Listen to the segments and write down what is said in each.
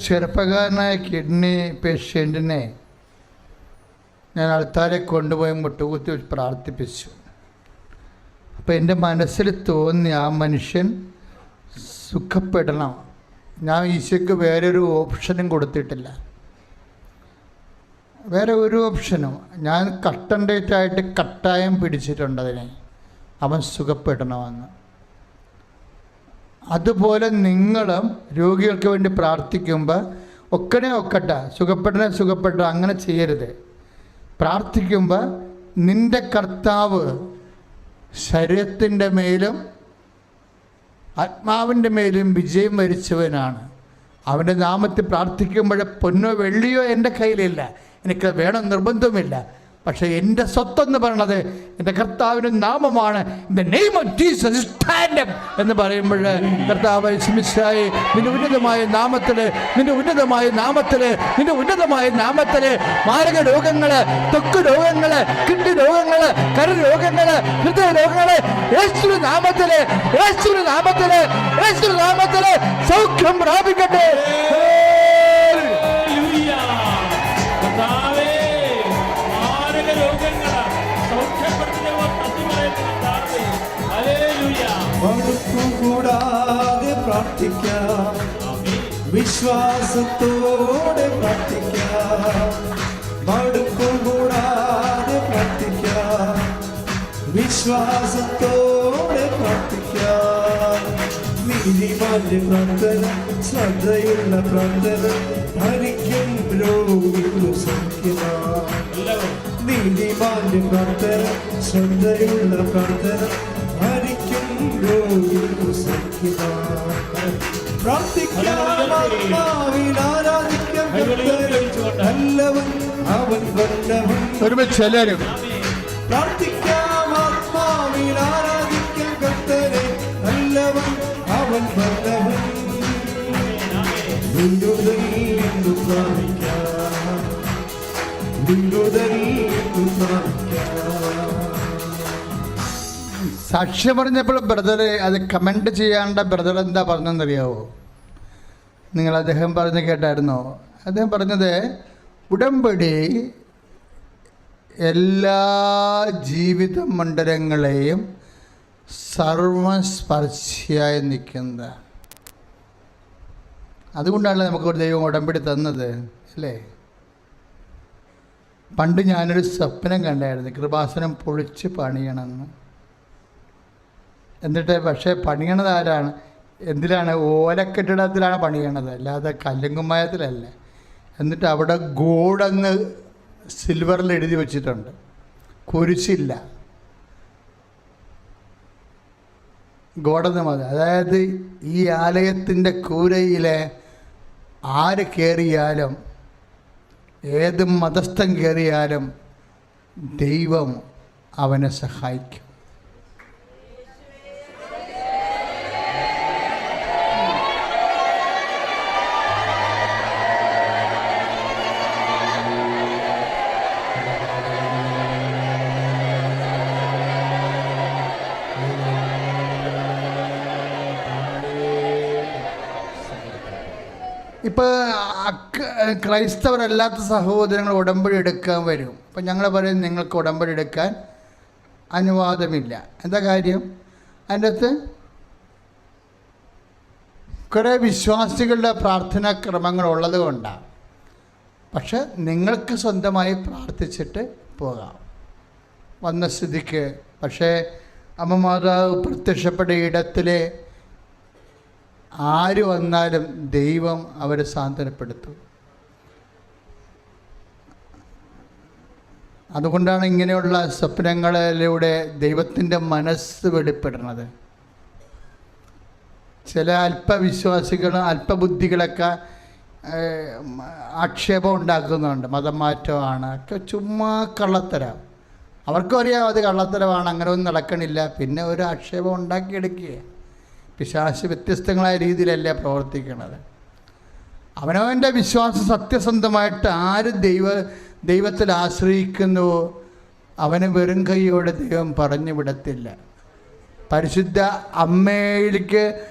ചെറുപ്പക്കാരനായ കിഡ്നി പേഷ്യന്റിനെ ഞാൻ ആൾക്കാരെ കൊണ്ടുപോയി മുട്ടുകുത്തി പ്രാർത്ഥിപ്പിച്ചു. അപ്പോൾ എന്റെ മനസ്സിൽ തോന്നി ആ മനുഷ്യൻ സുഖപ്പെടണം. ഞാൻ ഈശോയ്ക്ക് വേറൊരു ഓപ്ഷനും കൊടുത്തിട്ടില്ല. വേറെ ഒരു ഓപ്ഷനും. ഞാൻ കട്ടൻ ഡേറ്റ് ആയിട്ട് കട്ടായം പിടിച്ചിട്ടുണ്ട് അതിനെ. അവൻ സുഖപ്പെടണമെന്ന്. അതുപോലെ നിങ്ങളും രോഗികൾക്ക് വേണ്ടി പ്രാർത്ഥിക്കുമ്പോൾ ഒക്കനെ ഒക്കട്ട സുഖപ്പെടണേ സുഖപ്പെട്ട അങ്ങനെ ചെയ്യരുത്. പ്രാർത്ഥിക്കുമ്പോൾ നിന്റെ കർത്താവ് ശരീരത്തിന്റെ മേലും ആത്മാവിന്റെ മേലും വിജയം വരിച്ചവനാണ്. അവന്റെ നാമത്തിൽ പ്രാർത്ഥിക്കുമ്പോൾ പൊന്നോ വെള്ളിയോ എന്റെ കയ്യിലില്ല. എനിക്ക് വേണം നിർബന്ധമില്ല പക്ഷേ എന്റെ സ്വത്തെന്ന് പറയണത് എന്റെ കർത്താവിന്റെ നാമമാണ്. The name of Jesus stand എന്ന് പറയുമ്പോൾ കർത്താവ് സ്മിസായി നിന്റെ ഉന്നതമായ നാമത്തിൽ നിന്റെ ഉന്നതമായ നാമത്തിൽ നിന്റെ ഉന്നതമായ നാമത്തിൽ മാരക രോഗങ്ങൾ തൊക്ക് രോഗങ്ങൾ കിഡ്നി രോഗങ്ങൾ കര രോഗങ്ങൾ ഹൃദയ രോഗങ്ങൾ യേശു നാമത്തിൽ യേശു നാമത്തിൽ യേശു നാമത്തിൽ സൗഖ്യം പ്രാപിക്കട്ടെ. വിശ്വാസത്തോടെ പ്രാർത്ഥിക്കാം. മടുപ്പുകൂടാതെ പ്രാർത്ഥിക്കാം. വിശ്വാസത്തോടെ പ്രാർത്ഥിക്കാം. നീതിമാന്റെ പ്രാർത്ഥന ശ്രദ്ധയുള്ള പ്രാർത്ഥന ഭരിക്കും രോഗിക്കു എല്ലാവരും നീതിമാന്റെ പ്രാർത്ഥന ശ്രദ്ധയുള്ള പ്രാർത്ഥന ഒരുമിച്ച് എല്ലാവരും. പ്രാർത്ഥിക്കാം ആത്മാവിൽ ആരാധിക്കാം കർത്തനെ നല്ലവൻ അവൻ പ്രാപിക്കാം സാക്ഷ്യം പറഞ്ഞപ്പോൾ ബ്രദറെ അത് കമന്റ് ചെയ്യാണ്ട ബ്രദർ എന്താ പറഞ്ഞതെന്നറിയാവോ? നിങ്ങൾ അദ്ദേഹം പറഞ്ഞ് കേട്ടായിരുന്നോ? അദ്ദേഹം പറഞ്ഞത് ഉടമ്പടി എല്ലാ ജീവിത മണ്ഡലങ്ങളെയും സർവസ്പർശിയായി നിൽക്കുന്നത്. അതുകൊണ്ടാണ് നമുക്ക് ഒരു ദൈവം ഉടമ്പടി തന്നത് അല്ലേ? പണ്ട് ഞാനൊരു സ്വപ്നം കണ്ടായിരുന്നു കൃപാസനം പൊളിച്ച് പണിയണമെന്ന് എന്നിട്ട് പക്ഷേ പണിയണത് ആരാണ്? എന്തിനാണ് ഓലക്കെട്ടിടത്തിലാണ് ചെയ്യണത്. അല്ലാതെ കല്ലുങ്കുമ്മായത്തിലല്ല എന്നിട്ട് അവിടെ ഗോഡെന്ന് സിൽവറിൽ എഴുതി വെച്ചിട്ടുണ്ട്. കുരിശില്ല. ഗോഡെന്ന് മതി. അതായത് ഈ ആലയത്തിന്റെ കൂരയിലെ ആര് കയറിയാലും ഏത് മതസ്ഥം കയറിയാലും ദൈവം അവനെ സഹായിക്കും. ഇപ്പോൾ ക്രൈസ്തവരല്ലാത്ത സഹോദരങ്ങൾ ഉടമ്പടി എടുക്കാൻ വരും. അപ്പം ഞങ്ങൾ പറയും നിങ്ങൾക്ക് ഉടമ്പടി എടുക്കാൻ അനുവാദമില്ല. എന്താ കാര്യം? അതിന്റെ അകത്ത് കുറേ വിശ്വാസികളുടെ പ്രാർത്ഥനാ ക്രമങ്ങൾ ഉള്ളത് കൊണ്ടാണ് പക്ഷെ നിങ്ങൾക്ക് സ്വന്തമായി പ്രാർത്ഥിച്ചിട്ട് പോകാം. വന്ന സ്ഥിതിക്ക്. പക്ഷേ അമ്മ മാതാവ് പ്രത്യക്ഷപ്പെട്ട ഇടത്തിലെ ആര് വന്നാലും ദൈവം അവരെ സാന്ത്വനപ്പെടുത്തും. അതുകൊണ്ടാണ് ഇങ്ങനെയുള്ള സ്വപ്നങ്ങളിലൂടെ ദൈവത്തിന്റെ മനസ്സ് വെളിപ്പെടുന്നത്. ചില അല്പവിശ്വാസികളും അല്പബുദ്ധികളൊക്കെ ആക്ഷേപം ഉണ്ടാക്കുന്നുണ്ട്. മതമാറ്റമാണ് ഒക്കെ ചുമ്മാ കള്ളത്തരം. അവർക്കും അറിയാം അത് കള്ളത്തരമാണ് അങ്ങനെ ഒന്നും നടക്കണില്ല. പിന്നെ ഒരു ആക്ഷേപം ഉണ്ടാക്കിയെടുക്കുക പിശാശ് വ്യത്യസ്തങ്ങളായ രീതിയിലല്ലേ പ്രവർത്തിക്കുന്നത് അവനവന്റെ വിശ്വാസം സത്യസന്ധമായിട്ട് ആര് ദൈവ ദൈവത്തിൽ ആശ്രയിക്കുന്നുവോ അവന് വെറും കൈയോടെ ദൈവം പറഞ്ഞു വിടത്തില്ല. പരിശുദ്ധ അമ്മയിലേക്ക്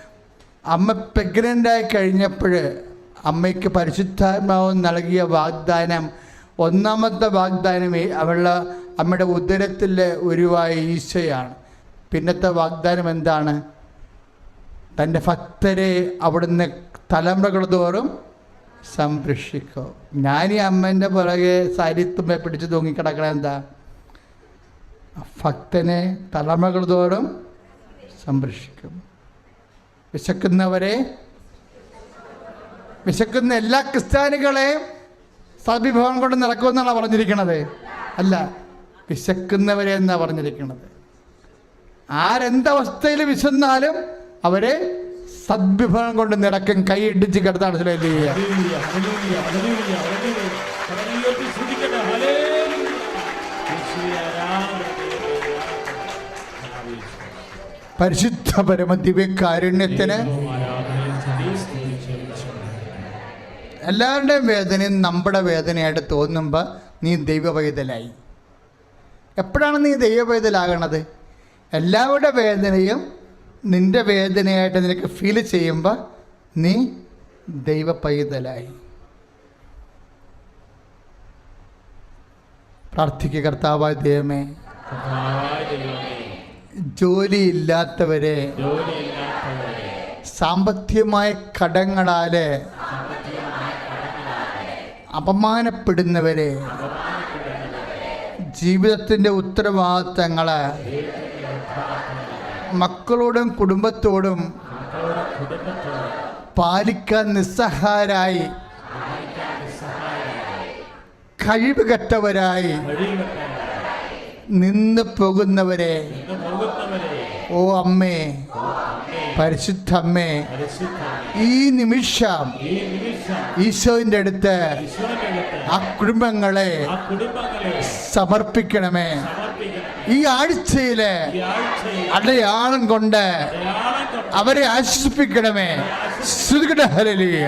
അമ്മ പ്രഗ്നന്റായി കഴിഞ്ഞപ്പോൾ അമ്മയ്ക്ക് പരിശുദ്ധാത്മാവ് നൽകിയ വാഗ്ദാനം ഒന്നാമത്തെ വാഗ്ദാനം അവളുടെ അമ്മയുടെ ഉദരത്തിൽ ഉരുവായ ഈശയാണ്. പിന്നത്തെ വാഗ്ദാനം എന്താണ്? തന്റെ ഭക്തരെ അവിടുന്ന് തലമുറകൾ തോറും സംരക്ഷിക്കും. ഞാൻ ഈ അമ്മേന്റെ പുറകെ സരിത്തുമ്പെ പിടിച്ച് തൂങ്ങിക്കിടക്കണ എന്താ? ഭക്തനെ തലമുറകൾ തോറും സംരക്ഷിക്കും. വിശക്കുന്നവരെ വിശക്കുന്ന എല്ലാ ക്രിസ്ത്യാനികളെയും സദ്വിഭവം കൊണ്ട് നടക്കുമെന്നാണ് പറഞ്ഞിരിക്കുന്നത് അല്ല വിശക്കുന്നവരെ എന്നാണ് പറഞ്ഞിരിക്കുന്നത് ആരെന്തവസ്ഥയിൽ വിശന്നാലും അവരെ സദ്വിഭവം കൊണ്ട് നിറക്കും കൈയിടിച്ച് കിടത്താണ് ആരാധന. പരിശുദ്ധ പരമ ദിവ്യകാരുണ്യത്തിന് ആരാധനയും സ്തുതിയും സ്തുതിച്ചും എല്ലാവരുടെയും വേദനയും നമ്മുടെ വേദനയായിട്ട് തോന്നുമ്പോൾ നീ ദൈവവൈതലായി. എപ്പോഴാണ് നീ ദൈവവൈതലാകണത്? എല്ലാവരുടെ വേദനയും നിന്റെ വേദനയായിട്ട് നിനക്ക് ഫീൽ ചെയ്യുമ്പോൾ നീ ദൈവ പൈതലായി പ്രാർത്ഥിക്കുക കർത്താവായ ദൈവമേ. ജോലിയില്ലാത്തവരെ, സാമ്പത്തികമായ കടങ്ങളാൽ അപമാനപ്പെടുന്നവരെ ജീവിതത്തിന്റെ ഉത്തരവാദിത്തങ്ങൾ മക്കളോടും കുടുംബത്തോടും പാലിക്കാൻ നിസ്സഹാരായി. കഴിവുകെട്ടവരായി. നിന്ന് പോകുന്നവരെ. ഓ അമ്മേ പരിശുദ്ധ അമ്മേ ഈ നിമിഷം ഈശോന്റെ അടുത്ത് ആ കുടുംബങ്ങളെ സമർപ്പിക്കണമേ. സമർപ്പിക്കണം ഈ ആഴ്ചയിലെ അടയാളം കൊണ്ട് അവരെ ആശ്വസിപ്പിക്കണമേ. ശ്രുതികട ഹല്ലേലൂയ.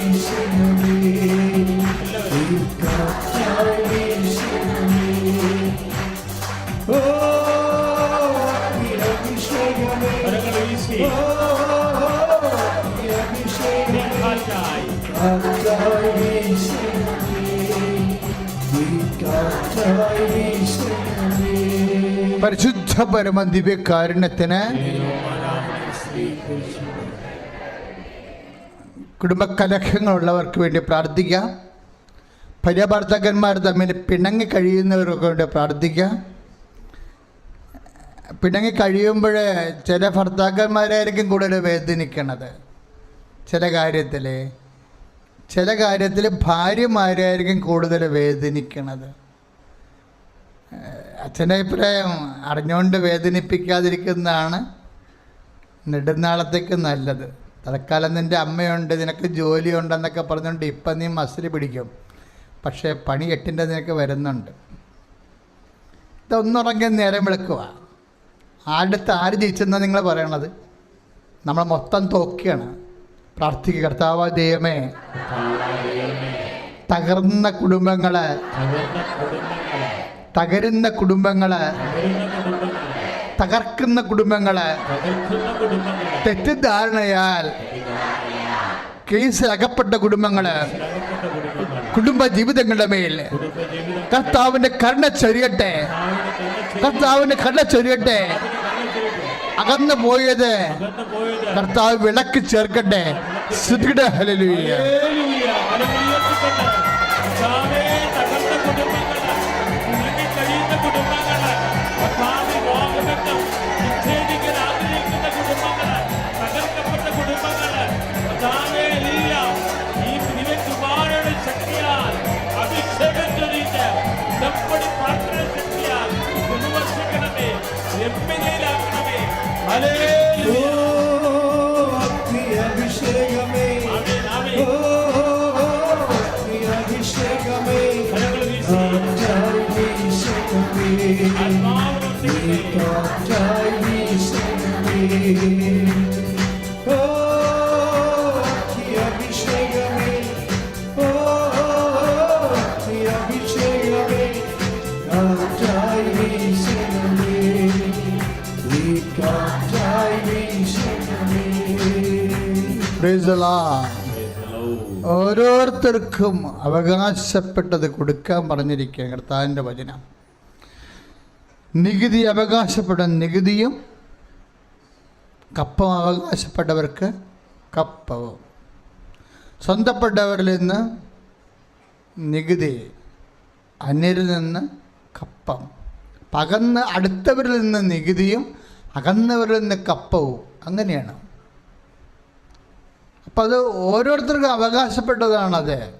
പരിശുദ്ധ പരമ ദിവ്യകാരുണ്യത്തിന് കുടുംബകലഹങ്ങളുള്ളവർക്ക് വേണ്ടി പ്രാർത്ഥിക്കാം. ഭാര്യാഭർത്താക്കന്മാർ തമ്മിൽ പിണങ്ങി കഴിയുന്നവർക്ക് വേണ്ടി പ്രാർത്ഥിക്കാം. പിണങ്ങി കഴിയുമ്പോൾ ചില ഭർത്താക്കന്മാരായിരിക്കും കൂടുതൽ വേദനിക്കണത്. ചില കാര്യത്തിൽ ചില കാര്യത്തിൽ ഭാര്യമാരായിരിക്കും കൂടുതൽ വേദനിക്കണത്. അച്ഛന്റെ അഭിപ്രായം അറിഞ്ഞുകൊണ്ട് വേദനിപ്പിക്കാതിരിക്കുന്നതാണ് നെടുന്നാളത്തേക്ക് നല്ലത്. തൽക്കാലം നിന്റെ അമ്മയുണ്ട് നിനക്ക് ജോലിയുണ്ടെന്നൊക്കെ പറഞ്ഞുകൊണ്ട് ഇപ്പം നീ മസിൽ പിടിക്കും. പക്ഷേ പണി എട്ടിന്റെ നിനക്ക് വരുന്നുണ്ട്. ഇതൊന്നുറങ്ങി നേരം വിളക്കുക. ആടുത്ത് ആര് ജയിച്ചെന്നാണ് നിങ്ങൾ പറയണത്? നമ്മൾ മൊത്തം തോക്കിയാണ് പ്രാർത്ഥിക്കുക കർത്താവ ദൈവമേ. തകർന്ന കുടുംബങ്ങൾ തകർന്ന കുടുംബങ്ങളെ. തകരുന്ന കുടുംബങ്ങൾ തകർക്കുന്ന കുടുംബങ്ങൾ തെറ്റിദ്ധാരണയാൽ കേസിൽ അകപ്പെട്ട കുടുംബങ്ങൾ കുടുംബ ജീവിതങ്ങളുടെ മേൽ കർത്താവിന്റെ കരുണ ചൊരിയട്ടെ. കർത്താവിന്റെ കരുണ ചൊരിയട്ടെ. അകന്നു പോയത് കർത്താവ് വിളക്ക് ചേർക്കട്ടെ. ശ്രുതിയുടെ ഹല്ലേലൂയ. Lord. ഓരോരുത്തർക്കും അവകാശപ്പെട്ടത് കൊടുക്കാൻ പറഞ്ഞിരിക്കുക കർത്താവിന്റെ വചനം. നികുതി അവകാശപ്പെട്ട നികുതിയും കപ്പം അവകാശപ്പെട്ടവർക്ക് കപ്പവും. സ്വന്തപ്പെട്ടവരിൽ നിന്ന് നികുതി അന്യരിൽ നിന്ന് കപ്പം. പകന്ന് അടുത്തവരിൽ നിന്ന് നികുതിയും അകന്നവരിൽ നിന്ന് കപ്പവും. അങ്ങനെയാണ്. അപ്പം അത് ഓരോരുത്തർക്കും അവകാശപ്പെട്ടതാണത്.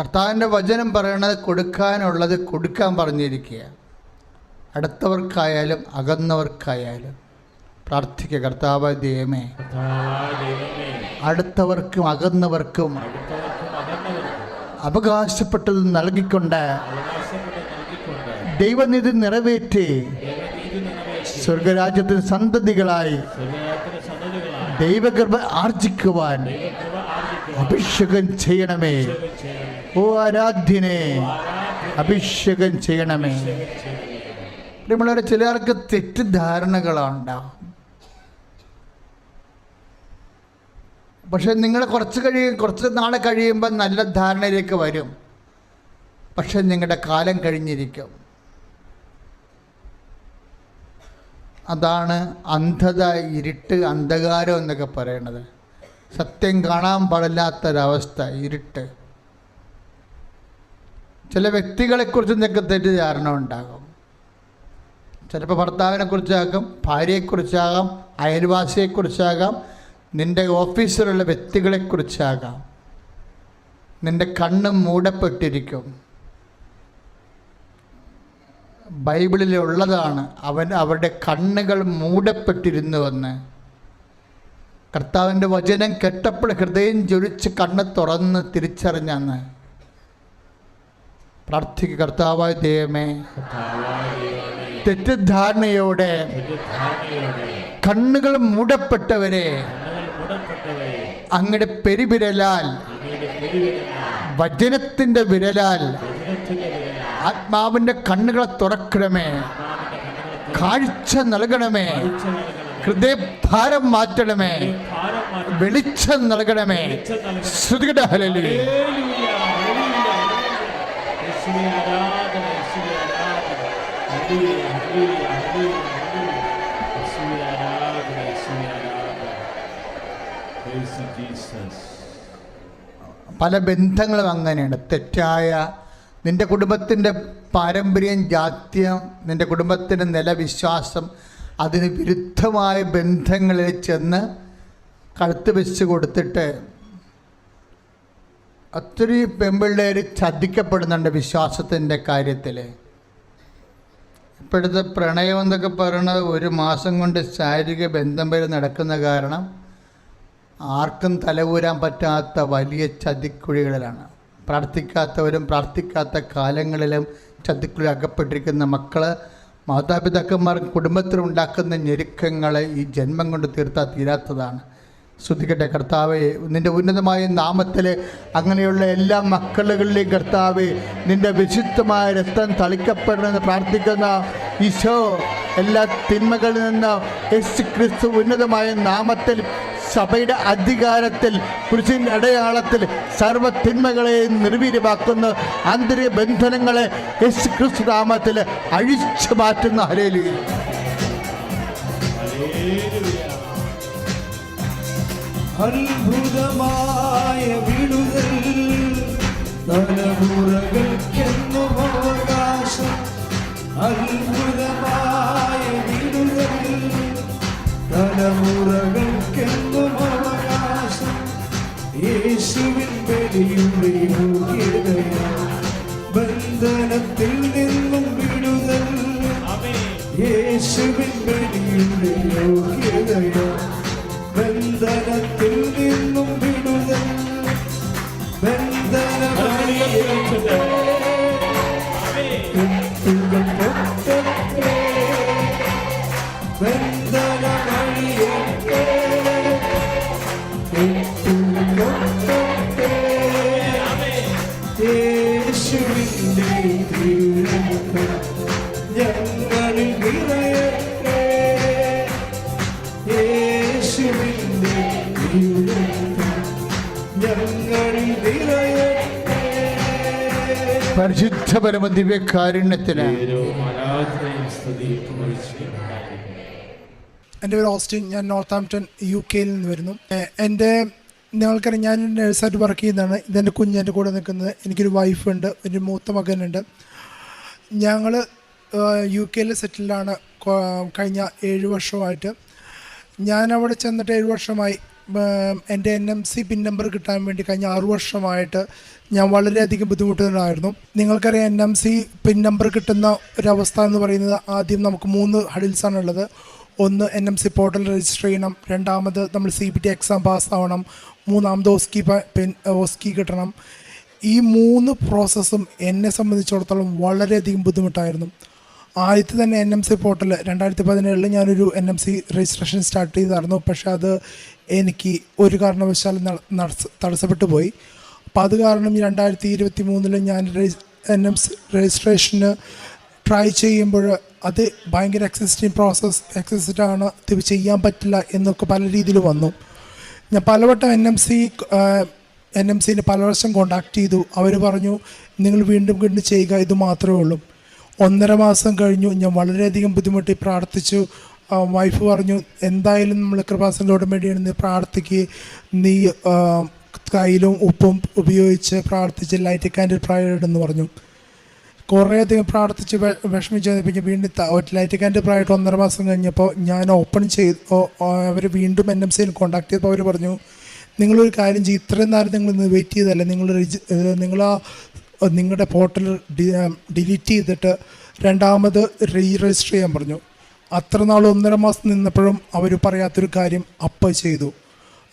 കർത്താവിന്റെ വചനം പറയണത് കൊടുക്കാനുള്ളത് കൊടുക്കാൻ പറഞ്ഞിരിക്കുക. അടുത്തവർക്കായാലും അകന്നവർക്കായാലും പ്രാർത്ഥിക്കുക കർത്താവ് ദൈവമേ അടുത്തവർക്കും അകന്നവർക്കും അവകാശപ്പെട്ടത് നൽകിക്കൊണ്ട് ദൈവനിധി നിറവേറ്റി സ്വർഗരാജ്യത്തിന് സന്തതികളായ ദൈവകൃപ ആർജിക്കുവാൻ അഭിഷേകം ചെയ്യണമേ. ഓ ആരാധ്യനെ അഭിഷേകം ചെയ്യണമേ. പ്രിയമുള്ളവരെ ചിലർക്ക് തെറ്റിദ്ധാരണകളുണ്ടാവും പക്ഷെ നിങ്ങൾ കുറച്ച് കഴിയും കുറച്ച് നാൾ കഴിയുമ്പോൾ നല്ല ധാരണയിലേക്ക് വരും. പക്ഷെ നിങ്ങളുടെ കാലം കഴിഞ്ഞിരിക്കും. അതാണ് അന്ധത ഇരുട്ട് അന്ധകാരം എന്നൊക്കെ പറയണത്. സത്യം കാണാൻ പാടില്ലാത്തൊരവസ്ഥ ഇരുട്ട്. ചില വ്യക്തികളെക്കുറിച്ച് നിങ്ങൾക്ക് തെറ്റിദ്ധാരണ ഉണ്ടാകും? ചിലപ്പോൾ ഭർത്താവിനെ കുറിച്ചാകാം ഭാര്യയെക്കുറിച്ചാകാം അയൽവാസിയെക്കുറിച്ചാകാം നിന്റെ ഓഫീസിലുള്ള വ്യക്തികളെക്കുറിച്ചാകാം. നിന്റെ കണ്ണും മൂടപ്പെട്ടിരിക്കും. ബൈബിളിലുള്ളതാണ് അവൻ അവരുടെ കണ്ണുകൾ മൂടപ്പെട്ടിരുന്നുവെന്ന്. കർത്താവിന്റെ വചനം കെട്ടപ്പോൾ ഹൃദയം ജ്വലിച്ച് കണ്ണ് തുറന്ന് തിരിച്ചറിഞ്ഞെന്ന് പ്രാർത്ഥിക്കുക കർത്താവായ ദൈവമേ. തെറ്റിദ്ധാരണയോടെ കണ്ണുകൾ മൂടപ്പെട്ടവരെ അങ്ങയുടെ പെരുവിരലാൽ വചനത്തിന്റെ വിരലാൽ ആത്മാവിന്റെ കണ്ണുകളെ തുറക്കണമേ. കാഴ്ച നൽകണമേ. ഹൃദയഭാരം മാറ്റണമേ. വെളിച്ചം നൽകണമേ. ശ്രുതികട. പല ബന്ധങ്ങളും അങ്ങനെയാണ്. തെറ്റായ നിന്റെ കുടുംബത്തിന്റെ പാരമ്പര്യം ജാത്യം നിന്റെ കുടുംബത്തിന്റെ നിലവിശ്വാസം അതിന് വിരുദ്ധമായ ബന്ധങ്ങളിൽ ചെന്ന് കഴുത്ത് വെച്ച് കൊടുത്തിട്ട് ഒത്തിരി പെമ്പിള്ളേർ ചതിക്കപ്പെടുന്നുണ്ട് വിശ്വാസത്തിന്റെ കാര്യത്തിൽ. ഇപ്പോഴത്തെ പ്രണയം എന്നൊക്കെ പറയുന്നത് ഒരു മാസം കൊണ്ട് ശാരീരിക ബന്ധം വരെ നടക്കുന്ന കാരണം ആർക്കും തലകൂരാൻ പറ്റാത്ത വലിയ ചതിക്കുഴികളിലാണ്. പ്രാർത്ഥിക്കാത്തവരും പ്രാർത്ഥിക്കാത്ത കാലങ്ങളിലും ചതിക്കുഴി അകപ്പെട്ടിരിക്കുന്ന മക്കൾ മാതാപിതാക്കന്മാർ കുടുംബത്തിലുണ്ടാക്കുന്ന ഞെരുക്കങ്ങളെ ഈ ജന്മം കൊണ്ട് തീർത്താൽ തീരാത്തതാണ്. ശ്രുതിക്കട്ടെ കർത്താവെ നിന്റെ ഉന്നതമായ നാമത്തിൽ അങ്ങനെയുള്ള എല്ലാ മക്കളുകളിലെയും കർത്താവെ നിന്റെ വിശുദ്ധമായ രക്തം തളിക്കപ്പെടണമെന്ന് പ്രാർത്ഥിക്കുന്ന ഈശോ എല്ലാ തിന്മകളിൽ നിന്ന് യേശു ക്രിസ്തു ഉന്നതമായ നാമത്തിൽ സഭയുടെ അധികാരത്തിൽ കുരിശിൻ അടയാളത്തിൽ സർവ തിന്മകളെ നിർവീര്യമാക്കുന്ന ആന്തരിക ബന്ധനങ്ങളെ യേശു ക്രിസ്തു നാമത്തിൽ അഴിച്ചു മാറ്റുന്ന ഹരേലി അത്ഭുതമായ വിടുതൽ. തലമുറകൾക്കെന്നും അവകാശം അത്ഭുതമായ വിടുതൽ. തലമുറകൾക്കെന്നും അവകാശം യേശുവിൻ ബലിയുടെ യോഗ്യതയാ ബന്ധനത്തിൽ നിന്നും വിടുതൽ. യേശുവിൻ ബലിയുടെ യോഗ്യതയാ ബന്ധനത്തിൽ നിന്നും വിടുതൽ. കരങ്ങളിൽ പരമ ദിവ്യകാരുണ്യത്തിന്. എന്റെ പേര് ഓസ്റ്റിൻ. ഞാൻ നോർത്ത് ആംപ്ടൺ യു കെയിൽ നിന്ന് വരുന്നു. എന്റെ നിങ്ങൾക്കറിയാം ഞാൻ നഴ്സായിട്ട് വർക്ക് ചെയ്യുന്നതാണ്. ഇതെന്റെ കുഞ്ഞ് എന്റെ കൂടെ നിൽക്കുന്നത്. എനിക്കൊരു വൈഫുണ്ട് ഒരു മൂത്ത മകനുണ്ട്. ഞങ്ങൾ യു കെയിൽ സെറ്റിൽഡാണ് കഴിഞ്ഞ ഏഴ് വർഷമായിട്ട്. ഞാൻ അവിടെ ചെന്നിട്ട് ഏഴ് വർഷമായി. എന്റെ N M C PIN number കിട്ടാൻ വേണ്ടി കഴിഞ്ഞ ആറു വർഷമായിട്ട് ഞാൻ വളരെയധികം ബുദ്ധിമുട്ടുന്നുണ്ടായിരുന്നു നിങ്ങൾക്കറിയാം N M C PIN number കിട്ടുന്ന ഒരവസ്ഥ എന്ന് പറയുന്നത് ആദ്യം നമുക്ക് മൂന്ന് ഹഡിൽസാണ് ഉള്ളത് ഒന്ന് N M C portal register ചെയ്യണം. രണ്ടാമത് നമ്മൾ സി ബി ടി എക്സാം പാസ്സാവണം മൂന്നാമത് ഓസ്കി പ- പിൻ ഓസ്കി കിട്ടണം. ഈ മൂന്ന് പ്രോസസ്സും എന്നെ സംബന്ധിച്ചിടത്തോളം വളരെയധികം ബുദ്ധിമുട്ടായിരുന്നു. ആദ്യത്തെ തന്നെ എൻ എം സി പോർട്ടൽ രണ്ടായിരത്തി പതിനേഴിൽ ഞാനൊരു N M C registration start ചെയ്തായിരുന്നു. പക്ഷേ അത് എനിക്ക് ഒരു കാരണവശാലും തടസ്സപ്പെട്ടു പോയി. അപ്പം അത് കാരണം രണ്ടായിരത്തി ഇരുപത്തി മൂന്നിൽ ഞാൻ എൻ എം രജിസ്ട്രേഷന് ട്രൈ ചെയ്യുമ്പോൾ അത് ഭയങ്കര എക്സിസ്റ്റിംഗ് പ്രോസസ്സ് എക്സിസ്റ്റാണ് ഇത് ചെയ്യാൻ പറ്റില്ല എന്നൊക്കെ പല രീതിയിൽ വന്നു. ഞാൻ പലവട്ടം N M C N M സിനെ പല വർഷം കോണ്ടാക്ട് ചെയ്തു. അവർ പറഞ്ഞു നിങ്ങൾ വീണ്ടും വീണ്ടും ചെയ്യുക ഇത് മാത്രമേ ഉള്ളൂ. ഒന്നര മാസം കഴിഞ്ഞു ഞാൻ വളരെയധികം ബുദ്ധിമുട്ടി പ്രാർത്ഥിച്ചു. വൈഫ് പറഞ്ഞു എന്തായാലും നമ്മൾ കൃപാസനോട് വേണ്ടിയാണ് നീ പ്രാർത്ഥിക്കുക നീ കയ്യിലും ഉപ്പും ഉപയോഗിച്ച് പ്രാർത്ഥിച്ച് ലൈറ്റ് കാൻഡിൽ പ്രയർ എന്ന് പറഞ്ഞു. കുറേയധികം പ്രാർത്ഥിച്ച് വിഷമിച്ച് പിന്നെ വീണ്ടും ലൈറ്റ് കാൻഡിൽ പ്രായമായിട്ട് ഒന്നര മാസം കഴിഞ്ഞപ്പോൾ ഞാൻ ഓപ്പൺ ചെയ്ത് അവർ വീണ്ടും എൻ എം സിയിൽ കോൺടാക്ട് ചെയ്തപ്പോൾ അവർ പറഞ്ഞു നിങ്ങളൊരു കാര്യം ചെയ്യും ഇത്രയും നേരം നിങ്ങൾ വെയിറ്റ് ചെയ്തല്ല നിങ്ങൾ നിങ്ങൾ ആ നിങ്ങളുടെ പോർട്ടൽ ഡിലീറ്റ് ചെയ്തിട്ട് രണ്ടാമത് റീ രജിസ്റ്റർ ചെയ്യാൻ പറഞ്ഞു. അത്ര നാൾ ഒന്നര മാസം നിന്നപ്പോഴും അവർ പറയാത്തൊരു കാര്യം അപ്പ് ചെയ്തു.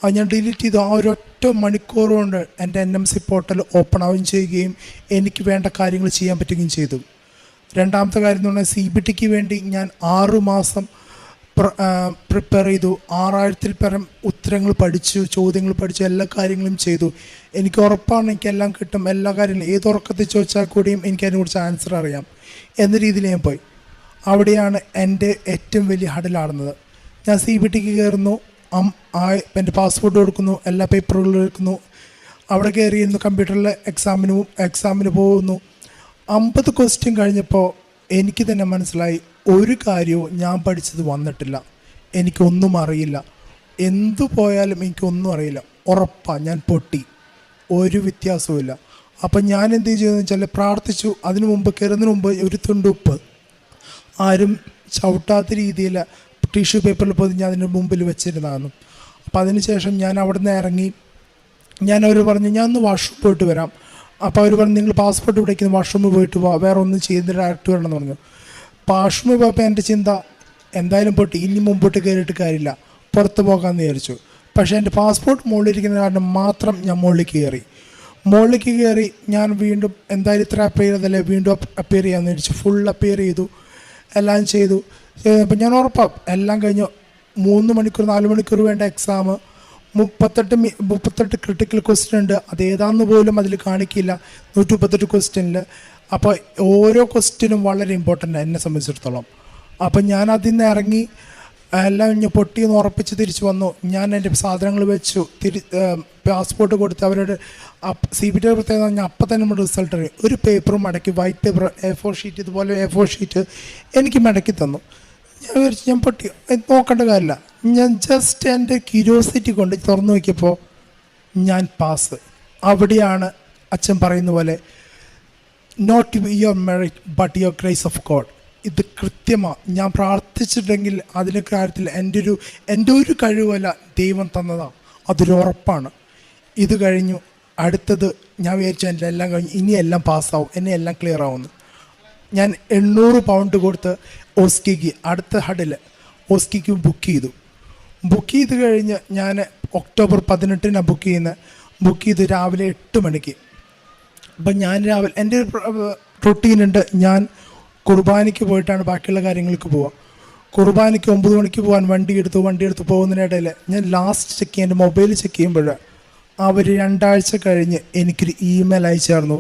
അത് ഞാൻ ഡിലീറ്റ് ചെയ്തു. ആ ഒരൊറ്റ മണിക്കൂർ കൊണ്ട് എന്റെ N M C portal open ആവുകയും ചെയ്യുകയും എനിക്ക് വേണ്ട കാര്യങ്ങൾ ചെയ്യാൻ പറ്റുകയും ചെയ്തു. രണ്ടാമത്തെ കാര്യം എന്ന് പറഞ്ഞാൽ സി ബി ടിക്ക് വേണ്ടി ഞാൻ ആറു മാസം പ്രിപ്പയർ ചെയ്തു. ആറായിരത്തിൽ പരം ഉത്തരങ്ങൾ പഠിച്ചു ചോദ്യങ്ങൾ പഠിച്ചു എല്ലാ കാര്യങ്ങളും ചെയ്തു. എനിക്ക് ഉറപ്പാണ് എനിക്കെല്ലാം കിട്ടും എല്ലാ കാര്യങ്ങളും. ഏത് ഉറക്കത്തിൽ ചോദിച്ചാൽ കൂടിയും എനിക്ക് അതിനെക്കുറിച്ച് ആൻസർ അറിയാം എന്ന രീതിയിൽ ഞാൻ പോയി. അവിടെയാണ് എന്റെ ഏറ്റവും വലിയ ഹടലാടുന്നത് ഞാൻ സി ബി ടിക്ക് കയറുന്നു. എന്റെ പാസ്പോർട്ട് കൊടുക്കുന്നു എല്ലാ പേപ്പറുകളും എടുക്കുന്നു. അവിടെ കയറിയിരുന്നു കമ്പ്യൂട്ടറിലെ എക്സാമിന് എക്സാമിന് പോകുന്നു. അമ്പത് ക്വസ്റ്റ്യൻ കഴിഞ്ഞപ്പോൾ എനിക്ക് തന്നെ മനസ്സിലായി ഒരു കാര്യവും ഞാൻ പഠിച്ചത് വന്നിട്ടില്ല. എനിക്കൊന്നും അറിയില്ല. എന്തു പോയാലും എനിക്കൊന്നും അറിയില്ല. ഉറപ്പാണ് ഞാൻ പൊട്ടി. ഒരു വ്യത്യാസവുമില്ല അപ്പം ഞാൻ എന്ത് ചെയ്തെന്ന് വെച്ചാൽ പ്രാർത്ഥിച്ചു. അതിനു മുമ്പ് കയറുന്നതിന് മുമ്പ് ഒരു തുണ്ടുപ്പ്. ആരും ചവിട്ടാത്ത രീതിയിൽ ടിഷ്യൂ പേപ്പറിൽ പൊതിഞ്ഞ് അതിന്റെ മുമ്പിൽ വെച്ചിരുന്നതാണ്. അപ്പം അതിനുശേഷം ഞാൻ അവിടെ നിന്ന് ഇറങ്ങി. ഞാൻ അവർ പറഞ്ഞു ഞാൻ ഒന്ന് വാഷ്റൂം പോയിട്ട് വരാം. അപ്പോൾ അവർ പറഞ്ഞു നിങ്ങൾ പാസ്പോർട്ട് ഇവിടേക്ക് വാഷ്റൂമിൽ പോയിട്ട് പോവാ വേറെ ഒന്നും ചെയ്യുന്നില്ല ഡയറക്റ്റ് എന്ന് പറഞ്ഞു. വാഷ്റൂമിൽ പോയപ്പോൾ എന്റെ ചിന്ത എന്തായാലും പോട്ട്. ഇനി മുമ്പോട്ട് കയറിയിട്ട് കാര്യമില്ല. പുറത്ത് പോകാമെന്ന് വിചാരിച്ചു. പക്ഷേ എന്റെ പാസ്പോർട്ട് മുകളിലിരിക്കുന്ന കാരണം മാത്രം ഞാൻ മുകളിലേക്ക് കയറി മുകളിലേക്ക് കയറി ഞാൻ വീണ്ടും എന്തായാലും ഇത്ര അപ്പിയർ ചെയ്തല്ലേ വീണ്ടും അപ്പിയർ ചെയ്യാമെന്ന് വിചാരിച്ചു. ഫുൾ അപ്പിയർ ചെയ്തു. എല്ലാം ചെയ്തു. അപ്പം ഞാൻ ഉറപ്പാം എല്ലാം കഴിഞ്ഞു മൂന്ന് മണിക്കൂർ നാല് മണിക്കൂർ വേണ്ട എക്സാം മുപ്പത്തെട്ട് മുപ്പത്തെട്ട് ക്രിട്ടിക്കൽ ക്വസ്റ്റ്യൻ ഉണ്ട്. അതേതാന്ന് പോലും അതിൽ കാണിക്കില്ല. നൂറ്റി മുപ്പത്തെട്ട് ക്വസ്റ്റ്യനിൽ അപ്പോൾ ഓരോ ക്വസ്റ്റ്യനും വളരെ ഇമ്പോർട്ടന്റ് എന്നെ സംബന്ധിച്ചിടത്തോളം. അപ്പം ഞാൻ അതിൽ നിന്ന് ഇറങ്ങി എല്ലാം ഞാൻ പൊട്ടിയെന്ന് ഉറപ്പിച്ച് തിരിച്ചു വന്നു. ഞാൻ എന്റെ സാധനങ്ങൾ വെച്ചു. തിരി പാസ്പോർട്ട് കൊടുത്ത് അവരോട് സി ബി ടി പ്രത്യേകത പറഞ്ഞാൽ അപ്പം തന്നെ നമ്മുടെ റിസൾട്ട് അറിയും. ഒരു പേപ്പറും മടക്കി white paper A four sheet ഇതുപോലെ എ ഫോർ ഷീറ്റ് എനിക്ക് മടക്കി തന്നു. ഞാൻ വിചാരിച്ചു ഞാൻ പൊട്ടി. നോക്കേണ്ട കാര്യമില്ല. ഞാൻ ജസ്റ്റ് എന്റെ ക്യൂരിയോസിറ്റി കൊണ്ട് തുറന്നു നോക്കിയപ്പോൾ ഞാൻ പാസ് അവിടെയാണ് അച്ഛൻ പറയുന്ന പോലെ not be your merit but your grace of God ഇത് കൃത്യമാണ് ഞാൻ പ്രാർത്ഥിച്ചിട്ടുണ്ടെങ്കിൽ അതിന്റെ കാര്യത്തിൽ എന്റെ ഒരു എന്റെ ഒരു കഴിവല്ല ദൈവം തന്നതാണ് അതൊരു ഉറപ്പാണ്. ഇത് കഴിഞ്ഞു. അടുത്തത് ഞാൻ വിചാരിച്ചു എന്റെ എല്ലാം കഴിഞ്ഞു. ഇനിയെല്ലാം പാസ്സാവും എന്നെ എല്ലാം ക്ലിയർ ആവുന്നു ഞാൻ എണ്ണൂറ് പൗണ്ട് കൊടുത്ത് ഓസ്കിക്ക് അടുത്ത ഹഡിൽ ഓസ്കിക്ക് ബുക്ക് ചെയ്തു. ബുക്ക് ചെയ്ത് കഴിഞ്ഞ് ഞാൻ ഒക്ടോബർ പതിനെട്ടിനാണ് ബുക്ക് ചെയ്യുന്നത് ബുക്ക് ചെയ്ത് രാവിലെ എട്ട് മണിക്ക്. അപ്പം ഞാൻ രാവിലെ എന്റെ റൊട്ടീനുണ്ട് ഞാൻ കുർബാനയ്ക്ക് പോയിട്ടാണ് ബാക്കിയുള്ള കാര്യങ്ങൾക്ക് പോവുക കുർബാനയ്ക്ക് ഒമ്പത് മണിക്ക് പോകാൻ വണ്ടി എടുത്തു വണ്ടി എടുത്ത് പോകുന്നതിനിടയിൽ ഞാൻ ലാസ്റ്റ് ചെക്ക് ചെയ്യാൻ മൊബൈൽ ചെക്ക് ചെയ്യുമ്പോൾ അവർ രണ്ടാഴ്ച കഴിഞ്ഞ് എനിക്കൊരു ഇമെയിൽ അയച്ചായിരുന്നു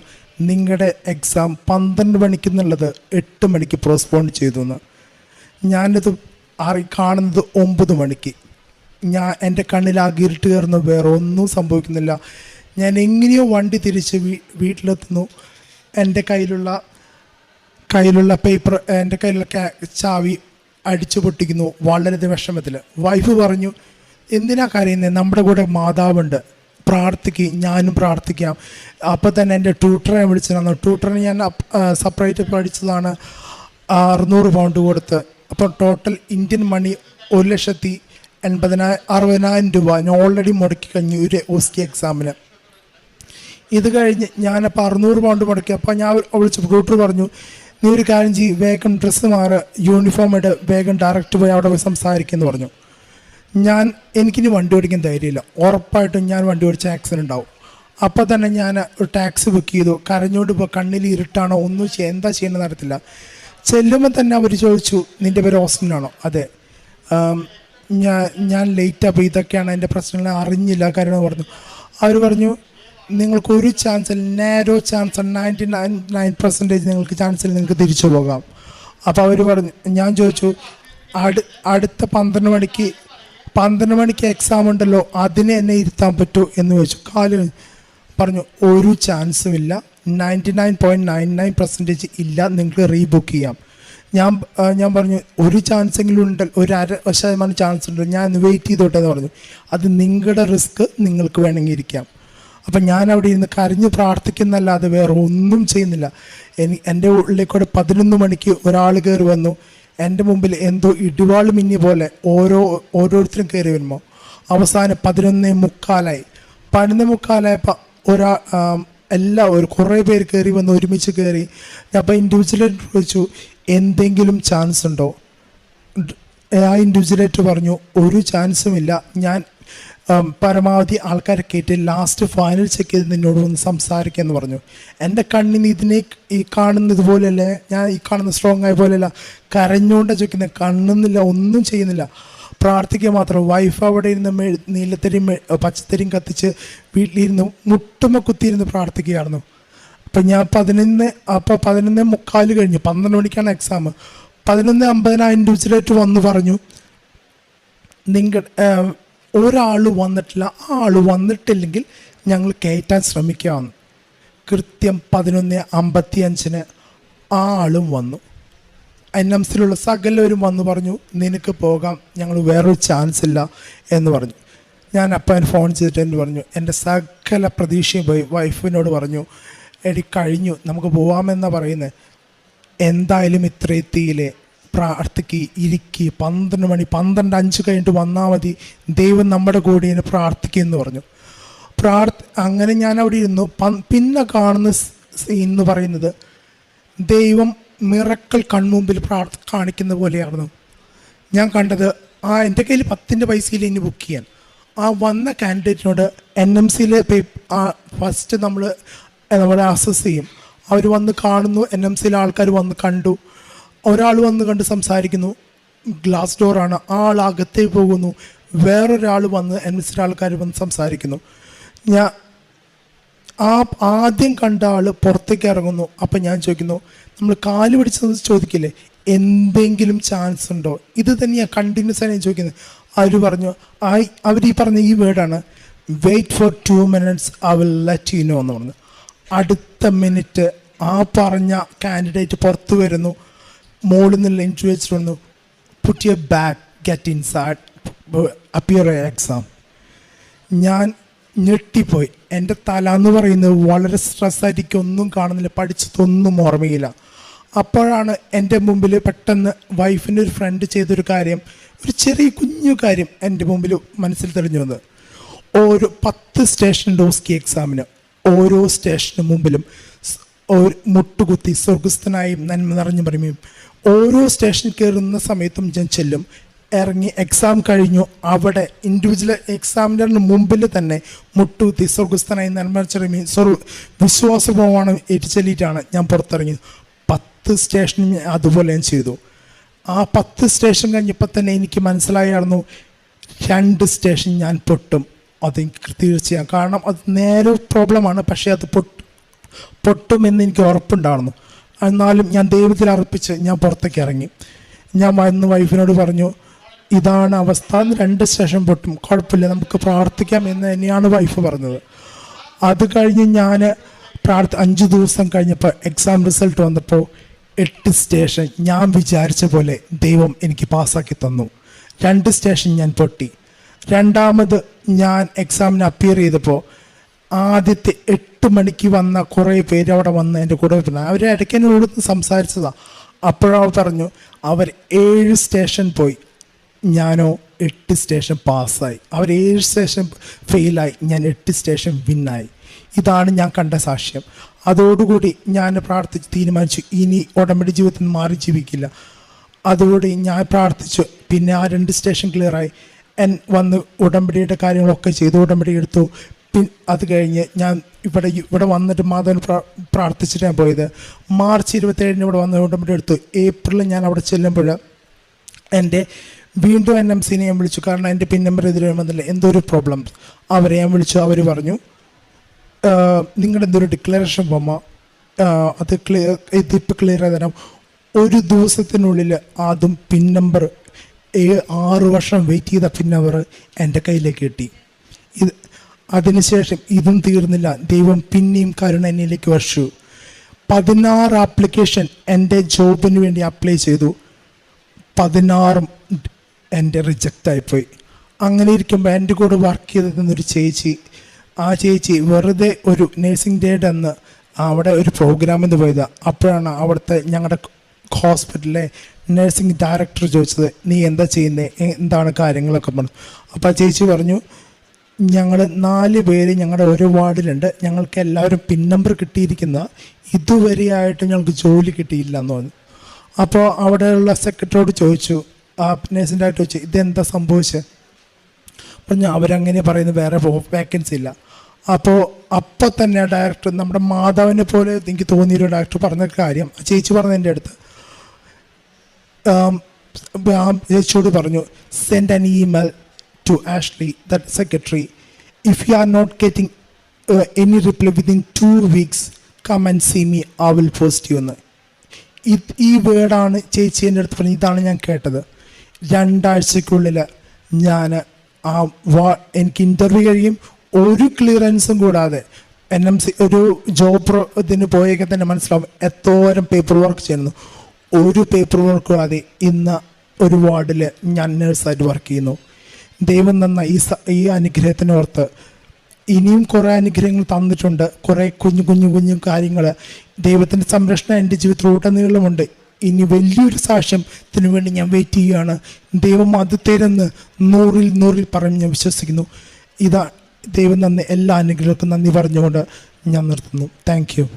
നിങ്ങളുടെ എക്സാം പന്ത്രണ്ട് മണിക്ക് എന്നുള്ളത് എട്ട് മണിക്ക് പ്രോസ്പോണ്ട് ചെയ്തു എന്ന് ഞാനിത് അറി കാണുന്നത് ഒമ്പത് മണിക്ക്. ഞാൻ എന്റെ കണ്ണിൽ അകിരിട്ട് കയറുന്ന വേറെ ഒന്നും സംഭവിക്കുന്നില്ല. ഞാൻ എങ്ങനെയോ വണ്ടി തിരിച്ച് വീ വീട്ടിലെത്തുന്നു. എന്റെ കയ്യിലുള്ള കയ്യിലുള്ള പേപ്പർ എന്റെ കയ്യിലുള്ള ക്യാ- ചാവി അടിച്ചു പൊട്ടിക്കുന്നു. വളരെ വിഷമത്തിൽ വൈഫ് പറഞ്ഞു എന്തിനാ കരയുന്നത് നമ്മുടെ കൂടെ മാതാവുണ്ട്. പ്രാർത്ഥിക്ക് ഞാനും പ്രാർത്ഥിക്കാം. അപ്പോൾ തന്നെ എന്റെ ട്യൂട്ടറെ വിളിച്ചു തന്നു. ട്യൂട്ടറിന് ഞാൻ സെപ്പറേറ്റ് പഠിച്ചതാണ് അറുന്നൂറ് പൗണ്ട് കൊടുത്ത്. അപ്പോൾ ടോട്ടൽ ഇന്ത്യൻ മണി ഒരു ലക്ഷത്തി എൺപതിനായിരം അറുപതിനായിരം രൂപ ഞാൻ ഓൾറെഡി മുടക്കി കഴിഞ്ഞു ഒരു ഓസ്കി എക്സാമിന് ഇത് കഴിഞ്ഞ് ഞാനപ്പോൾ അറുന്നൂറ് പൗണ്ട് മുടക്കി. അപ്പോൾ ഞാൻ വിളിച്ചു ട്യൂട്ടർ പറഞ്ഞു നീ ഒരു കാര്യം ചെയ്യും വേഗം ഡ്രസ്സ് മാറ് യൂണിഫോം ഇട് വേഗം ഡയറക്റ്റ് പോയി അവിടെ പോയി സംസാരിക്കുമെന്ന് പറഞ്ഞു. ഞാൻ എനിക്കിനി വണ്ടി ഓടിക്കാൻ ധൈര്യമില്ല. ഉറപ്പായിട്ടും ഞാൻ വണ്ടി ഓടിച്ച ആക്സിഡന്റ് ഉണ്ടാവും. അപ്പോൾ തന്നെ ഞാൻ ഒരു ടാക്സി ബുക്ക് ചെയ്തു. കരഞ്ഞോണ്ട് ഇപ്പോൾ കണ്ണിൽ ഇരുട്ടാണോ ഒന്നും ചെയ്യാൻ എന്താ ചെയ്യേണ്ടത് നടത്തില്ല ചെല്ലുമ്പോൾ തന്നെ അവർ ചോദിച്ചു നിന്റെ പേര് ഓസ്റ്റിനാണോ അതെ. ഞാൻ ഞാൻ ലേറ്റ് അപ്പോൾ ഇതൊക്കെയാണ് എന്റെ പ്രശ്നങ്ങൾ. അറിഞ്ഞില്ല കാര്യം പറഞ്ഞു. അവർ പറഞ്ഞു നിങ്ങൾക്ക് ഒരു chance narrow chance ninety nine nine percentage നിങ്ങൾക്ക് ചാൻസിൽ നിങ്ങൾക്ക് തിരിച്ചു പോകാം. അപ്പോൾ അവർ പറഞ്ഞു ഞാൻ ചോദിച്ചു അടു അടുത്ത പന്ത്രണ്ട് മണിക്ക് പന്ത്രണ്ട് മണിക്ക് എക്സാം ഉണ്ടല്ലോ അതിനെ എന്നെ ഇരുത്താൻ പറ്റൂ എന്ന് ചോദിച്ചു. കാൽ പറഞ്ഞു ഒരു ചാൻസും ഇല്ല. Ninety nine point nine nine percentage ഇല്ല. നിങ്ങൾക്ക് റീബുക്ക് ചെയ്യാം. ഞാൻ ഞാൻ പറഞ്ഞു ഒരു ചാൻസ് എങ്കിലും ഉണ്ട് ഒരു അര ശതമാനം ചാൻസ് ഉണ്ട്. ഞാൻ വെയിറ്റ് ചെയ്തോട്ടെ എന്ന് പറഞ്ഞു. അത് നിങ്ങളുടെ റിസ്ക് നിങ്ങൾക്ക് വേണമെങ്കിൽ ഇരിക്കാം. അപ്പം ഞാൻ അവിടെ ഇരുന്ന് കരഞ്ഞ് പ്രാർത്ഥിക്കുന്നല്ലാതെ വേറെ ഒന്നും ചെയ്യുന്നില്ല. എനി എന്റെ ഉള്ളിലേക്കൂടെ പതിനൊന്ന് മണിക്ക് ഒരാൾ കയറി വന്നു. എന്റെ മുമ്പിൽ എന്തോ ഇടിവാൾ മിന്നി പോലെ ഓരോ ഓരോരുത്തരും കയറി വരുമ്പോൾ അവസാനം പതിനൊന്നേ മുക്കാലായി. പതിനൊന്നേ മുക്കാലായപ്പോൾ ഒരാ എല്ലാ ഒരു കുറേ പേര് കയറി വന്ന് ഒരുമിച്ച് കയറി. അപ്പോൾ ഇൻഡിവിജ്വലായിട്ട് ചോദിച്ചു എന്തെങ്കിലും ചാൻസ് ഉണ്ടോ? ആ ഇൻഡിവിജ്വലായിട്ട് പറഞ്ഞു ഒരു ചാൻസും ഇല്ല. ഞാൻ പരമാവധി ആൾക്കാരെ കയറ്റി ലാസ്റ്റ് ഫൈനൽ ചെക്ക് ചെയ്ത് നിന്നോട് ഒന്ന് സംസാരിക്കാമെന്ന് പറഞ്ഞു. എന്റെ കണ്ണിന് ഇതിനെ ഈ കാണുന്നത് പോലെയല്ല ഞാൻ ഈ കാണുന്ന സ്ട്രോങ് ആയ പോലെയല്ല. കരഞ്ഞുകൊണ്ട് ചോദിക്കുന്നത് കണ്ണുന്നില്ല ഒന്നും ചെയ്യുന്നില്ല. പ്രാർത്ഥിക്കുക മാത്രം. വൈഫ് അവിടെ ഇരുന്ന് മെ നീലത്തരിയും പച്ചത്തരിയും കത്തിച്ച് വീട്ടിലിരുന്ന് മുട്ടുമ കുത്തിയിരുന്ന് പ്രാർത്ഥിക്കുകയായിരുന്നു. അപ്പം ഞാൻ പതിനൊന്ന് അപ്പോൾ പതിനൊന്ന് മുക്കാൽ കഴിഞ്ഞു. പന്ത്രണ്ട് മണിക്കാണ് എക്സാം പതിനൊന്ന് അമ്പതിനായിരം രൂപ വന്ന് പറഞ്ഞു നിങ്ങൾ ഒരാൾ വന്നിട്ടില്ല ആ ആൾ വന്നിട്ടില്ലെങ്കിൽ ഞങ്ങൾ കയറ്റാൻ ശ്രമിക്കാമെന്ന് കൃത്യം പതിനൊന്ന് അമ്പത്തി അഞ്ചിന് ആ ആളും വന്നു. എൻ സകലവരും വന്ന് പറഞ്ഞു നിനക്ക് പോകാം ഞങ്ങൾ വേറൊരു ചാൻസ് ഇല്ല എന്ന് പറഞ്ഞു. ഞാൻ അപ്പം ഫോൺ ചെയ്തിട്ട് എന്ന് പറഞ്ഞു? എന്റെ സകല പ്രതീക്ഷയും പോയി. വൈഫിനോട് പറഞ്ഞു എടി കഴിഞ്ഞു നമുക്ക് പോവാമെന്നാണ് പറയുന്നത് എന്തായാലും ഇത്ര എത്തിയില്ലേ പ്രാർത്ഥിക്ക് ഇരിക്കി പന്ത്രണ്ട് മണി പന്ത്രണ്ട് അഞ്ച് കഴിഞ്ഞിട്ട് വന്നാൽ മതി. ദൈവം നമ്മുടെ കൂടെ ഇങ്ങനെ പ്രാർത്ഥിക്കുമെന്ന് പറഞ്ഞു. പ്രാർത്ഥ അങ്ങനെ ഞാൻ അവിടെ ഇരുന്നു. പിന്നെ കാണുന്ന എന്ന് പറയുന്നത് ദൈവം മിറക്കൽ കൺമുമ്പിൽ പ്രാർത്ഥ കാണിക്കുന്ന പോലെയായിരുന്നു. ഞാൻ കണ്ടത് ആ എന്റെ കയ്യിൽ പത്തിന്റെ പൈസയിൽ ഇനി ബുക്ക് ചെയ്യാൻ. ആ വന്ന കാൻഡിഡേറ്റിനോട് എൻ എം സിയിലെ ഫസ്റ്റ് നമ്മൾ നമ്മളെ അസസ് ചെയ്യും. അവർ വന്ന് കാണുന്നു എൻ എം സിയിലെ ആൾക്കാർ വന്ന് കണ്ടു. ഒരാൾ വന്ന് കണ്ട് സംസാരിക്കുന്നു. ഗ്ലാസ് ഡോറാണ് ആൾ അകത്തേ പോകുന്നു. വേറൊരാൾ വന്ന് അന്വേഷിച്ച ആൾക്കാർ വന്ന് സംസാരിക്കുന്നു. ഞാൻ ആ ആദ്യം കണ്ട ആൾ പുറത്തേക്ക് ഇറങ്ങുന്നു. അപ്പം ഞാൻ ചോദിക്കുന്നു നമ്മൾ കാൽ പിടിച്ചത് ചോദിക്കില്ലേ? എന്തെങ്കിലും ചാൻസ് ഉണ്ടോ? ഇത് തന്നെയാണ് കണ്ടിന്യൂസ് ആണ് ഞാൻ ചോദിക്കുന്നത്. അവർ പറഞ്ഞു ആ അവർ ഈ പറഞ്ഞ ഈ വേർഡാണ് wait for two minutes I will let you know എന്ന് പറഞ്ഞു. അടുത്ത മിനിറ്റ് ആ പറഞ്ഞ കാൻഡിഡേറ്റ് പുറത്തു വരുന്നു. മോളിൽ നിന്നുള്ള വെച്ചിട്ട് വന്നു. Put your back get in sad appear exam ഞാൻ ഞെട്ടിപ്പോയി. എന്റെ തല എന്ന് പറയുന്നത് വളരെ സ്ട്രെസ്സായിട്ട് ഒന്നും കാണുന്നില്ല. പഠിച്ചതൊന്നും ഓർമ്മയില്ല. അപ്പോഴാണ് എന്റെ മുമ്പിൽ പെട്ടെന്ന് വൈഫിന്റെ ഒരു ഫ്രണ്ട് ചെയ്തൊരു കാര്യം ഒരു ചെറിയ കുഞ്ഞു കാര്യം എന്റെ മുമ്പിൽ മനസ്സിൽ തെളിഞ്ഞു വന്നത്. ഓരോ പത്ത് സ്റ്റേഷൻ ഡോസ്കി എക്സാമിന് ഓരോ സ്റ്റേഷന് മുമ്പിലും ഒരു മുട്ടുകുത്തി സ്വർഗസ്ഥനായും നന്മ നിറഞ്ഞു പറയുകയും ഓരോ സ്റ്റേഷനിൽ കയറുന്ന സമയത്തും ഞാൻ ചെല്ലും. ഇറങ്ങി എക്സാം കഴിഞ്ഞു. അവിടെ ഇൻഡിവിജ്വൽ എക്സാമിനറിന് മുമ്പിൽ തന്നെ മുട്ടുകുത്തി സ്വർഗസ്ഥനായി നന്മറിച്ചറിയുകയും സ്വർഗ വിശ്വാസ പ്രമാണം ഏറ്റുചൊല്ലിയിട്ടാണ് ഞാൻ പുറത്തിറങ്ങിയത്. പത്ത് സ്റ്റേഷനും ഞാൻ അതുപോലെ ഞാൻ ചെയ്തു. ആ പത്ത് സ്റ്റേഷൻ കഴിഞ്ഞപ്പോൾ തന്നെ എനിക്ക് മനസ്സിലായിരുന്നു രണ്ട് സ്റ്റേഷൻ ഞാൻ പൊട്ടും. അതെനിക്ക് തീർച്ചയായും കാരണം അത് നേരെ പ്രോബ്ലമാണ് പക്ഷേ അത് പൊട്ടും പൊട്ടുമെന്ന് എനിക്ക് ഉറപ്പുണ്ടായിരുന്നു. എന്നാലും ഞാൻ ദൈവത്തിൽ അർപ്പിച്ച് ഞാൻ പുറത്തേക്ക് ഇറങ്ങി. ഞാൻ വന്ന് വൈഫിനോട് പറഞ്ഞു ഇതാണ് അവസ്ഥ. രണ്ട് സ്റ്റേഷൻ പൊട്ടും. കുഴപ്പമില്ല. നമുക്ക് പ്രാർത്ഥിക്കാം എന്ന് തന്നെയാണ് വൈഫ് പറഞ്ഞത്. അത് കഴിഞ്ഞ് ഞാൻ പ്രാർത്ഥ അഞ്ച് ദിവസം കഴിഞ്ഞപ്പോൾ എക്സാം റിസൾട്ട് വന്നപ്പോൾ എട്ട് സ്റ്റേഷൻ ഞാൻ വിചാരിച്ച പോലെ ദൈവം എനിക്ക് പാസ്സാക്കി തന്നു. രണ്ട് സ്റ്റേഷൻ ഞാൻ പൊട്ടി. രണ്ടാമത് ഞാൻ എക്സാമിന് അപ്പിയർ ചെയ്തപ്പോൾ ആദ്യത്തെ എട്ട് മണിക്ക് വന്ന കുറേ പേര് അവിടെ വന്ന് എന്റെ കൂടെ പിന്നെ അവർ ഇടയ്ക്ക് എന്നോട് സംസാരിച്ചതാണ് അപ്പോഴവർ പറഞ്ഞു അവർ ഏഴ് സ്റ്റേഷൻ പോയി. ഞാനോ എട്ട് സ്റ്റേഷൻ പാസ്സായി അവർ ഏഴ് സ്റ്റേഷൻ ഫെയിലായി ഞാൻ എട്ട് സ്റ്റേഷൻ വിന്നായി ഇതാണ് ഞാൻ കണ്ട സാക്ഷ്യം. അതോടുകൂടി ഞാൻ പ്രാർത്ഥിച്ച് തീരുമാനിച്ചു. ഇനി ഉടമ്പടി ജീവിതത്തിൽ മാറി ജീവിക്കില്ല. അതോടെ ഞാൻ പ്രാർത്ഥിച്ചു. പിന്നെ ആ രണ്ട് സ്റ്റേഷൻ ക്ലിയറായി എൻ വന്ന് ഉടമ്പടിയുടെ കാര്യങ്ങളൊക്കെ ചെയ്തു. ഉടമ്പടി എടുത്തു. അത് കഴിഞ്ഞ് ഞാൻ ഇവിടെ ഇവിടെ വന്നിട്ട് മാധവൻ പ്രാ പ്രാർത്ഥിച്ചിട്ട് ഞാൻ പോയത്. മാർച്ച് ഇരുപത്തേഴിന് ഇവിടെ വന്ന് ഇവിടെ എടുത്തു. ഏപ്രിലിൽ ഞാൻ അവിടെ ചെല്ലുമ്പോൾ എന്റെ വീണ്ടും എൻ എം സിനെ ഞാൻ വിളിച്ചു. കാരണം എന്റെ പിൻ നമ്പർ എതിരെ വന്നില്ല. എന്തോ ഒരു പ്രോബ്ലം അവരെ ഞാൻ വിളിച്ചു. അവർ പറഞ്ഞു നിങ്ങളുടെ എന്തൊരു ഡിക്ലറേഷൻ ഫോമ അത് ക്ലിയർ ഇതിപ്പോൾ ക്ലിയർ ആയി തരാം. ഒരു ദിവസത്തിനുള്ളിൽ ആദ്യം പിൻ നമ്പർ ഏഴ് ആറ് വർഷം വെയിറ്റ് ചെയ്ത പിൻ നമ്പർ എന്റെ കയ്യിലേക്ക് കിട്ടി. ഇത് അതിനുശേഷം ഇതും തീർന്നില്ല. ദൈവം പിന്നെയും കരുണ എന്നിലേക്ക് വർഷു പതിനാറ് ആപ്ലിക്കേഷൻ എന്റെ ജോബിന് വേണ്ടി അപ്ലൈ ചെയ്തു. പതിനാറും എന്റെ റിജക്റ്റ് ആയിപ്പോയി. അങ്ങനെ ഇരിക്കുമ്പോൾ എന്റെ കൂടെ വർക്ക് ചെയ്തിരുന്നൊരു ചേച്ചി. ആ ചേച്ചി വെറുതെ ഒരു നേഴ്സിംഗ് ഡേഡ് അന്ന് അവിടെ ഒരു പ്രോഗ്രാമിന് പോയത്. അപ്പോഴാണ് അവിടുത്തെ ഞങ്ങളുടെ ഹോസ്പിറ്റലിലെ നഴ്സിംഗ് ഡയറക്ടർ ചോദിച്ചത് നീ എന്താ ചെയ്യുന്നത് എന്താണ് കാര്യങ്ങളൊക്കെ? പറഞ്ഞു. അപ്പോൾ ആ ചേച്ചി പറഞ്ഞു ഞങ്ങൾ നാല് പേര് ഞങ്ങളുടെ ഒരു വാർഡിലുണ്ട്. ഞങ്ങൾക്ക് എല്ലാവരും പിൻ നമ്പർ കിട്ടിയിരിക്കുന്ന ഇതുവരെയായിട്ട് ഞങ്ങൾക്ക് ജോലി കിട്ടിയില്ല എന്ന് പറഞ്ഞു അപ്പോൾ അവിടെയുള്ള സെക്രട്ടറിയോട് ചോദിച്ചു ആ നേഴ്സിന്റെ ആയിട്ട് ചോദിച്ചു ഇതെന്താ സംഭവിച്ചത് പറഞ്ഞു അവരങ്ങനെ പറയുന്നത് വേറെ വേക്കൻസി ഇല്ല. അപ്പോൾ അപ്പോൾ തന്നെ ഡയറക്ടർ നമ്മുടെ മാധവനെ പോലെ എനിക്ക് തോന്നിയൊരു ഡയറക്ടർ പറഞ്ഞ കാര്യം ചേച്ചി പറഞ്ഞ എന്റെ അടുത്ത്. ചേച്ചിയോട് പറഞ്ഞു send an email to Ashley that secretary if you are not getting any reply within two weeks come and see me I will post you എന്ന്. ഈ വേർഡാണ് ചേച്ചി എന്റെ അടുത്ത് പറഞ്ഞത്. ഇതാണ് ഞാൻ കേട്ടത്. രണ്ടാഴ്ചക്കുള്ളിൽ ഞാൻ ആ വാ എനിക്ക് ഇന്റർവ്യൂ കഴിയും. ഒരു ക്ലിയറൻസും കൂടാതെ എൻ എം സി ഒരു ജോബ് ഇതിന് പോയൊക്കെ തന്നെ മനസ്സിലാവും. എത്തോരം പേപ്പർ വർക്ക് ചെയ്യുന്നു. ഒരു പേപ്പർ വർക്ക് കൂടാതെ ഇന്ന് ഒരു വാർഡിൽ ഞാൻ നേഴ്സായിട്ട് വർക്ക് ചെയ്യുന്നു. ദൈവം തന്ന ഈ ഈ അനുഗ്രഹത്തിനോർത്ത് ഇനിയും കുറേ അനുഗ്രഹങ്ങൾ തന്നിട്ടുണ്ട്. കുറേ കുഞ്ഞു കുഞ്ഞു കുഞ്ഞു കാര്യങ്ങൾ ദൈവത്തിന്റെ സംരക്ഷണം എന്റെ ജീവിതത്തിലുടനീളമുണ്ട് ഇനി വലിയൊരു സാക്ഷ്യത്തിന് വേണ്ടി ഞാൻ വെയിറ്റ് ചെയ്യുകയാണ്. ദൈവം അത് തരുന്ന് നൂറിൽ നൂറിൽ പറഞ്ഞ് ഞാൻ വിശ്വസിക്കുന്നു. ഇതാ ദൈവം നന്ദി എല്ലാ അനുഗ്രഹങ്ങൾക്കും നന്ദി പറഞ്ഞുകൊണ്ട് ഞാൻ നിർത്തുന്നു. താങ്ക്